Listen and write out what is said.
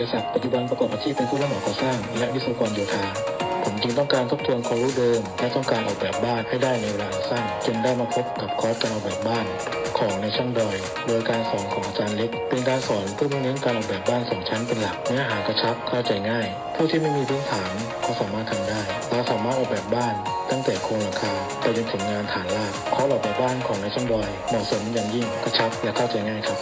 รัวิรศักดิ์ปัจจุบันประกอบอาชีพเป็นผู้รับเหมาก่อสร้าง และวิศวกรโยธาผมจึงต้องการทบทวนความรู้เดิม และต้องการออกแบบบ้านให้ได้ในเวลาอันสั้นจึงได้มาพบกับคอร์สการออกแบบบ้านของในช่างดอย โดยการสอนของอาจารย์เล็ก เป็นการสอนเพื่อมุ่งเน้นการออกแบบบ้านสองชั้นเป็นหลักเนื้อหากระชับเข้าใจง่าย ผู้ที่ไม่มีพื้นฐานก็สามารถทำได้เราสามารถออกแบบบ้าน ตั้งแต่โครงหลังคาไปจนถึงงานฐานรากคอร์สออกแบบบ้านของในช่างดอยเหมาะสมอย่างยิ่งกระชับและเข้าใจง่ายครับ